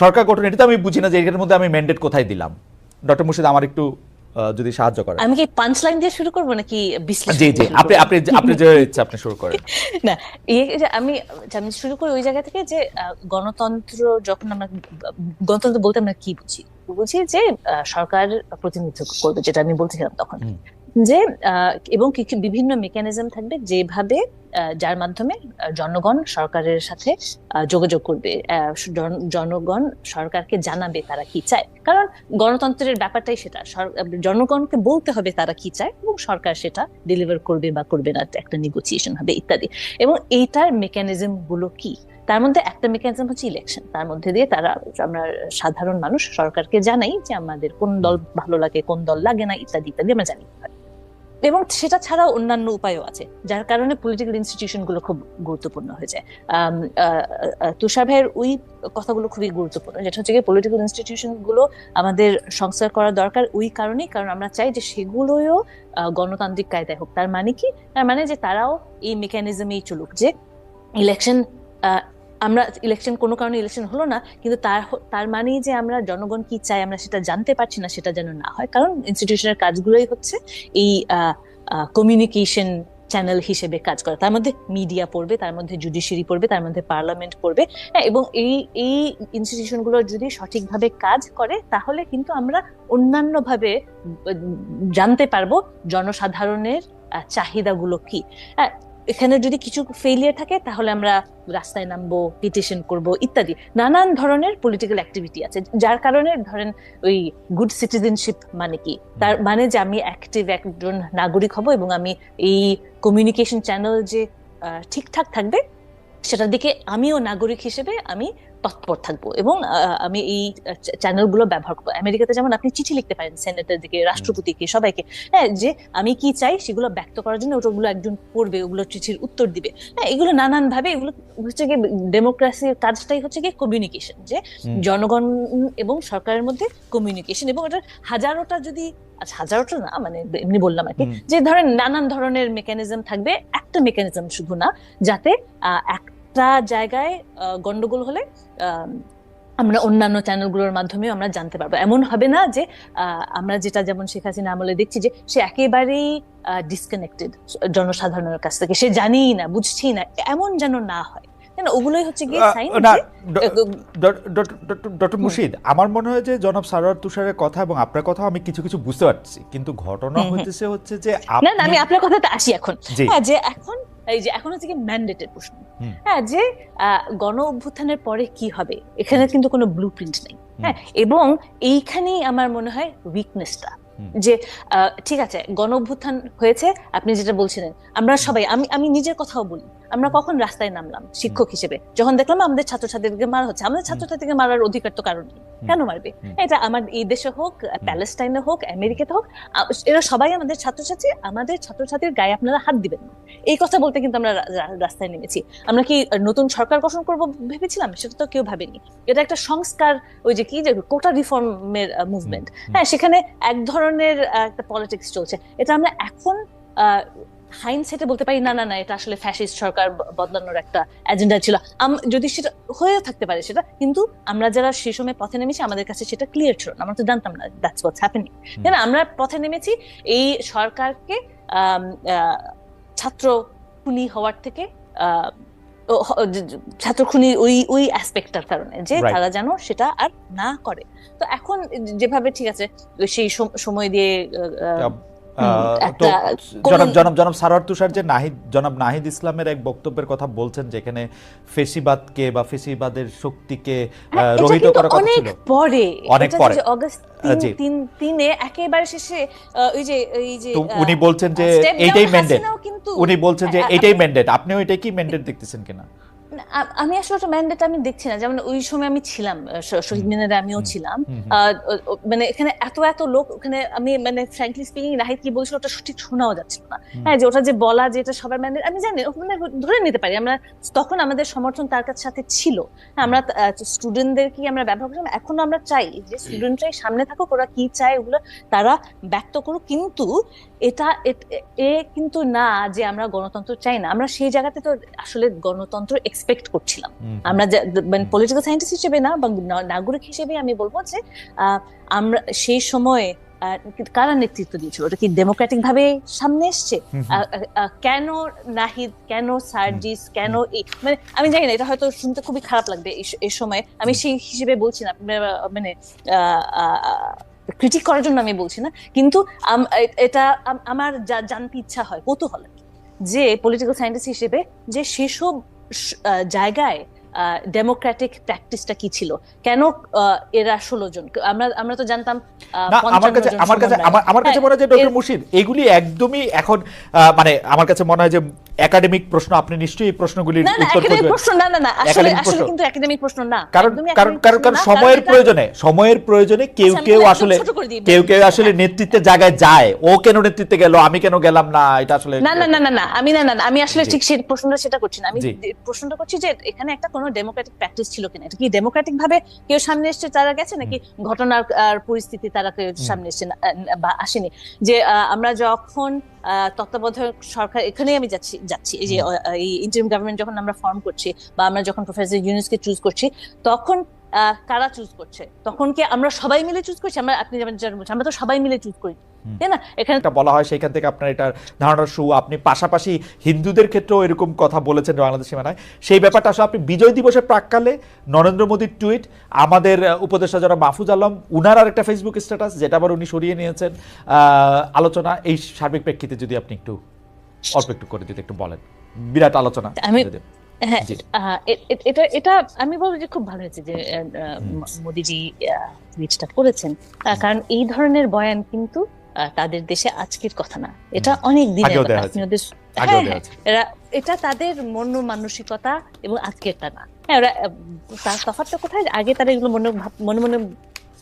সরকার গঠন এটা তো আমি বুঝি না যে এর মধ্যে আমি ম্যান্ডেট কোথায় দিলাম। ডক্টর মুর্শিদ আমার একটু যদি সাহায্য করেন। আমি কি পাঁচ লাইন দিয়ে শুরু করব নাকি বিশ্লেষণ জি জি আপনি আপনি আপনি যে ইচ্ছা আপনি শুরু করেন। না এই যে আমি আমি শুরু করি ওই জায়গা থেকে যে গণতন্ত্র যখন আমরা গণতন্ত্র বলতে আমরা কি বুঝি? বুঝি যে সরকার প্রতিনিধিত্ব করবে যেটা আমি বলছিলাম তখন। যে এবং কিছু বিভিন্ন মেকানিজম থাকবে যেভাবে যার মাধ্যমে জনগণ সরকারের সাথে যোগাযোগ করবে। জনগণ সরকারকে জানাবে তারা কি চায়। কারণ গণতন্ত্রের ব্যাপারটাই সেটা। জনগণকে বলতে হবে তারা কি চায় এবং সরকার সেটা ডেলিভার করবে বা করবে না, একটা নেগোসিয়েশন হবে ইত্যাদি। এবং এইটার মেকানিজমগুলো কি? তার মধ্যে একটা মেকানিজম হচ্ছে ইলেকশন তার মধ্যে দিয়ে তারা, আমরা সাধারণ মানুষ সরকারকে জানাই যে আমাদের কোন দল ভালো লাগে, কোন দল লাগে না, ইত্যাদি ইত্যাদি আমরা জানি। এবং সেটা ছাড়া অন্যান্য উপায়ও আছে, যার কারণে পলিটিক্যাল ইনস্টিটিউশনগুলো খুব গুরুত্বপূর্ণ হয়ে যায়। তুষার ভাইয়ের ওই কথাগুলো খুবই গুরুত্বপূর্ণ, যেটা হচ্ছে পলিটিক্যাল ইনস্টিটিউশনগুলো আমাদের সংস্কার করা দরকার ওই কারণেই, কারণ আমরা চাই যে সেগুলোও গণতান্ত্রিক কায়দায় হোক। তার মানে কি? তার মানে যে তারাও এই মেকানিজমেই চলুক যে ইলেকশন আমরা ইলেকশন কোনো কারণে ইলেকশন হলো না, কিন্তু তার তার মানেই যে আমরা জনগণ কি চাই আমরা সেটা জানতে পারছি না, সেটা যেন না হয়। কারণ ইনস্টিটিউশনের কাজগুলোই হচ্ছে এই কমিউনিকেশন চ্যানেল হিসেবে কাজ করে। তার মধ্যে মিডিয়া পড়বে, তার মধ্যে জুডিশিয়ারি পড়বে, তার মধ্যে পার্লামেন্ট পড়বে। হ্যাঁ এবং এই এই ইনস্টিটিউশনগুলো যদি সঠিকভাবে কাজ করে, তাহলে কিন্তু আমরা অন্যান্যভাবে জানতে পারব জনসাধারণের চাহিদাগুলো কি। হ্যাঁ এখানে যদি কিছু ফেলিয়ার থাকে, তাহলে আমরা রাস্তায় নামবো পিটিশন করব, ইত্যাদি। নানান ধরনের পলিটিক্যাল অ্যাক্টিভিটি আছে, যার কারণে ধরেন ওই গুড সিটিজেনশিপ মানে কি? তার মানে যে আমি অ্যাক্টিভ একজন নাগরিক হব এবং আমি এই কমিউনিকেশন চ্যানেল যে ঠিকঠাক থাকবে, সেটার দিকে আমিও নাগরিক হিসেবে আমি তৎপর থাকব। এবং আমি এই চ্যানেলগুলো ব্যবহার করব। আমেরিকাতে যেমন আপনি চিঠি লিখতে পারেন সেনেটের দিকে রাষ্ট্রপতিকে সবাইকে। হ্যাঁ যে আমি কি চাই সেগুলো ব্যক্ত করার জন্য ওগুলো একজন পড়বে ওগুলো চিঠির উত্তর দিবে। হ্যাঁ এগুলো নানান ভাবে এগুলো হচ্ছে গিয়ে ডেমোক্রেসির কাজটাই হচ্ছে গিয়ে কমিউনিকেশন যে জনগণ এবং সরকারের মধ্যে কমিউনিকেশন এবং এটা হাজারোটা যদি আচ্ছা হাজারোটা না মানে এমনি বললাম আর কি যে ধরেন নানান ধরনের মেকানিজম থাকবে। একটা মেকানিজম শুধু না যাতে আহ, একটা জায়গায় গন্ডগোল হলে আমরা অন্যান্য চ্যানেলগুলোর মাধ্যমেও আমরা জানতে পারব। এমন হবে না যে আমরা যেটা যেমন শেখ হাসিনা আমলে দেখছি যে সে একেবারেই ডিসকানেক্টেড জনসাধারণের কাছ থেকে। সে জানিই না বুঝছেই না এমন যেন না হয়। ওগুলোই হচ্ছে গিয়ে সাইন ডক্টর মুর্শিদ আমার মনে হয় যে জনাব সারোয়ার তুষারের কথা এবং আপনার কথা আমি কিছু কিছু বুঝতে পারছি। কিন্তু ঘটনা। হইতেছে হচ্ছে যে না না আমি আপনার কথাতে আসি এখন। হ্যাঁ যে এখন এই যে এখন হচ্ছে কি ম্যান্ডেটের প্রশ্ন। হ্যাঁ যে আহ, গণ অভ্যুত্থানের পরে কি হবে? এখানে কিন্তু কোনো ব্লু প্রিন্ট নেই হ্যাঁ এবং এইখানেই আমার মনে হয় উইকনেসটা। যে আহ, ঠিক আছে গণ অভ্যুত্থান হয়েছে আপনি যেটা বলছিলেন আমরা সবাই আমি আমি নিজের কথাও বলি আমরা কখন রাস্তায় নামলাম শিক্ষক হিসেবে? যখন দেখলাম আমাদের ছাত্রছাত্রীদেরকে মারা হচ্ছে আমাদের ছাত্রছাত্রীকে মারার অধিকার তো কারণ নেই। কেন মারবে? এটা আমার এই দেশে হোক প্যালেস্টাইনে হোক আমেরিকাতে হোক এরা সবাই আমাদের ছাত্রছাত্রী আমাদের ছাত্রছাত্রীর গায়ে আপনারা হাত দিবেন না। এই কথা বলতে কিন্তু আমরা রাস্তায় নেমেছি। আমরা কি নতুন সরকার গঠন করব ভেবেছিলাম? সেটা তো কেউ ভাবেনি। এটা একটা সংস্কার ওই যে কি যে কোটা রিফর্মের মুভমেন্ট হ্যাঁ সেখানে এক ধরনের আহ, একটা পলিটিক্স চলছে। এটা আমরা এখন হাইন সেটে বলতে পারি না না না এটা আসলে ফ্যাসিস্ট সরকার বদলানোর একটা এজেন্ডা ছিল। যদি সেটা হয়েও থাকতে পারে সেটা কিন্তু আমরা যারা সেই সময় পথে নেমেছি আমাদের কাছে সেটা ক্লিয়ার ছিল না। আমরা তো জানতাম না দ্যাটস হোয়াটস হ্যাপেনিং তাই না? আমরা পথে নেমেছি এই সরকারকে ছাত্র খুনি হওয়ার থেকে ছাত্র খুনি ওই ওই অ্যাসপেক্টটার কারণে যে তারা যেন সেটা আর না করে। তো এখন যেভাবে ঠিক আছে সেই সময় দিয়ে জনাব জনাব জনাব সারোয়ার তুষার যে নাহিদ জনাব নাহিদ ইসলামের এক বক্তব্যের কথা বলছেন যেখানে ফেসিবাদকে বা ফেসিবাদের শক্তিকে হ্যাঁ, রহিত করার কথা অনেক পরে অনেক পরে। অগস্ট তিন তিন একেবারে শেষে ওই যে এই যে উনি বলছেন যে down ম্যান্ডেট উনি বলছেন যে আ- এটাই আপনি- ম্যান্ডেট আপনিও এটা কি ম্যান্ডেট দেখতেছেন কিনা? আমি আসলে ওটা ম্যান্ডেট আমি দেখছি না। যেমন ওই সময় আমি ছিলাম শহীদ মিনারে আমিও ছিলাম। মানে এখানে এত এত লোক ওখানে আমি মানে ফ্র্যাঙ্কলি স্পিকিং নাহিদ কি বলছিল ওটা সঠিক শোনাও যাচ্ছিল না। হ্যাঁ যে ওটা যে বলা যে এটা সবার ম্যান্ডেট আমি জানি ওখানে ধরে নিতে পারি। আমরা তখন আমাদের সমর্থন তার কাছে সাথে ছিল। হ্যাঁ, আমরা স্টুডেন্টদের কি আমরা ব্যবহার করলাম এখনও আমরা চাই যে স্টুডেন্টরাই সামনে থাকুক ওরা কি চায় ওগুলো তারা ব্যক্ত করুক। কিন্তু এটা এ কিন্তু না যে আমরা গণতন্ত্র চাই না। আমরা সেই জায়গাতে তো আসলে গণতন্ত্র এক্সপেক্ট করছিলাম। আমরা মানে পলিটিক্যাল সায়েন্টিস্ট হিসেবে না বা নাগরিক হিসেবে আমি বলব যে আমরা সেই সময়ে কারা নেতৃত্ব দিয়েছিল? ওটা কি ডেমোক্রেটিক ভাবে সামনে এসছে? কেন নাহিদ কেন সার্জিস কেন মানে আমি জানি না এটা হয়তো শুনতে খুবই খারাপ লাগবে এই সময়। আমি সেই হিসেবে বলছি না আহ, মানে ক্রিটিক করার জন্য আমি বলছি না কিন্তু এটা আমার জা- জানতে ইচ্ছা হয় কৌতূহল যে পলিটিক্যাল সায়েন্টিস্ট হিসেবে যে সেসব জায়গায় ডেমোক্রেটিক প্র্যাকটিসটা কি ছিল? কেন আহ, এরা ষোলো জন? আমরা আমরা তো জানতাম আমার কাছে আমার কাছে আমার আমার কাছে হ্যাঁ, মনে হয় যে ডক্টর মুশিদ এগুলি একদমই এখন মানে আমার কাছে মনে হয় যে একাডেমিক প্রশ্ন আপনি নিশ্চয়ই এই প্রশ্নগুলির উত্তর খুঁজবেন। প্রশ্ন না না না আসলে আসলে কিন্তু একাডেমিক প্রশ্ন না। কারণ কারণ কারণ কারণ সময়ের প্রয়োজনে সময়ের প্রয়োজনে কেউ আচ্ছা, কেউ আসলে করে দিই। কেউ কেউ আসলে নেতৃত্বের জায়গায় যায়। ও কেন নেতৃত্বে গেল? আমি কেন গেলাম না? এটা আসলে না না না না না আমি না না আমি আসলে ঠিক সেই প্রশ্নটা সেটা করছি না। আমি যে প্রশ্নটা করছি যে এখানে একটা কোনো ডেমোক্রেটিক প্র্যাকটিস ছিল কিনা? এটা কি ডেমোক্রেটিক ভাবে কেউ সামনে এসেছে তারা গেছে নাকি ঘটনার আর পরিস্থিতি তারা কেউ সামনে এসেছে বা আসেনি? যে আহ, আমরা যখন আহ, তত্ত্বাবধায়ক সরকার এখানেই আমি যাচ্ছি যাচ্ছি। এই যে এই ইন্টারিম গভর্নমেন্ট যখন আমরা ফর্ম করছি বা আমরা যখন প্রফেসর ইউনুসকে চুজ করছি তখন কারা চুজ করছে? তখন কি আমরা সবাই মিলে চুজ করছি? আমরা আপনি যেমন যেমন বলছেন, আমরা তো সবাই মিলে চুজ করি। তাই না? এখানে বলা হয় সেখান থেকে আপনার এটার ধারণা শু আপনি পাশাপাশি হিন্দুদের ক্ষেত্রেও এরকম কথা বলেছেন বাংলাদেশ সীমানায় সেই ব্যাপারটা আসলে আপনি বিজয় দিবসের প্রাককালে নরেন্দ্র মোদীর টুইট আমাদের উপদেষ্টা যারা মাহফুজ আলম উনার আর একটা ফেসবুক স্ট্যাটাস যেটা আবার উনি সরিয়ে নিয়েছেন আহ, আলোচনা এই সার্বিক প্রেক্ষিতে যদি আপনি একটু অল্প একটু করে যদি একটু বলেন। বিরাট আলোচনা আমি- হ্যাঁ এটা এটা আমি বলব যে খুব ভালো হয়েছে যে। মোদিজি টুইটটা করেছেন। কারণ এই ধরনের বয়ান কিন্তু তাদের দেশে আজকের কথা না। এটা অনেক দিনের কথা। হ্যাঁ, হ্যাঁ, এরা এটা তাদের মন মানসিকতা এবং আজকেরটা না। হ্যাঁ ওরা তার তফাৎটা কোথায়? আগে তারা এগুলো মনে ভাব- মনে মনে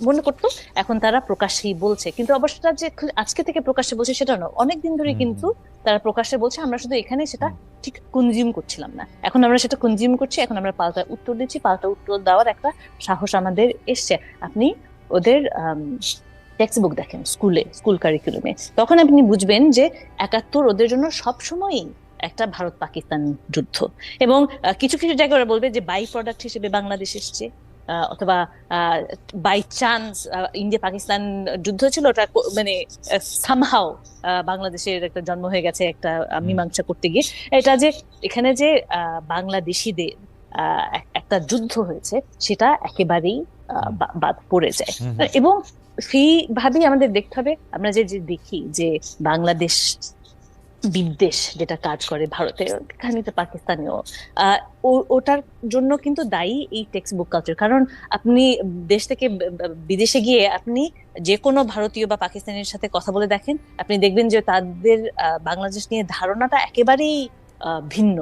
মনে করতো এখন তারা প্রকাশ্যেই বলছে। কিন্তু অবশ্য যে আজকে থেকে প্রকাশ্যে বলছে সেটা না। অনেক দিন ধরে কিন্তু তারা প্রকাশ্যে বলছে আমরা শুধু এখানে সেটা ঠিক কনজিউম করছিলাম না। এখন আমরা সেটা কনজিউম করছি এখন আমরা পাল্টা উত্তর দিচ্ছি পাল্টা উত্তর দেওয়ার একটা সাহস আমাদের এসছে। আপনি ওদের টেক্সট বুক দেখেন স্কুলে স্কুল কারিকুলামে তখন আপনি বুঝবেন যে একাত্তর ওদের জন্য সব সময়ই একটা ভারত পাকিস্তান যুদ্ধ। এবং কিছু কিছু জায়গায় ওরা বলবে যে বাই প্রোডাক্ট হিসেবে বাংলাদেশ এসছে। অথবা বাই চান্স ইন্ডিয়া পাকিস্তান যুদ্ধ ছিল ওটা মানে সামহাও বাংলাদেশের একটা জন্ম হয়ে গেছে একটা মীমাংসা করতে গিয়ে। এটা যে এখানে যে আহ, বাংলাদেশিদের আহ, একটা যুদ্ধ হয়েছে সেটা একেবারেই বাদ পড়ে যায়। এবং সেইভাবেই আমাদের দেখতে হবে। আমরা যে যে দেখি যে বাংলাদেশ বিদ্বেষ যেটা কাজ করে ভারতে খানিতে পাকিস্তানেও। ওটার জন্য কিন্তু দায়ী এই টেক্সট বুক কালচার কারণ আপনি দেশ থেকে বিদেশে গিয়ে আপনি যে কোনো ভারতীয় বা পাকিস্তানের সাথে কথা বলে দেখেন, আপনি দেখবেন যে তাদের বাংলাদেশ নিয়ে ধারণাটা একেবারেই ভিন্ন।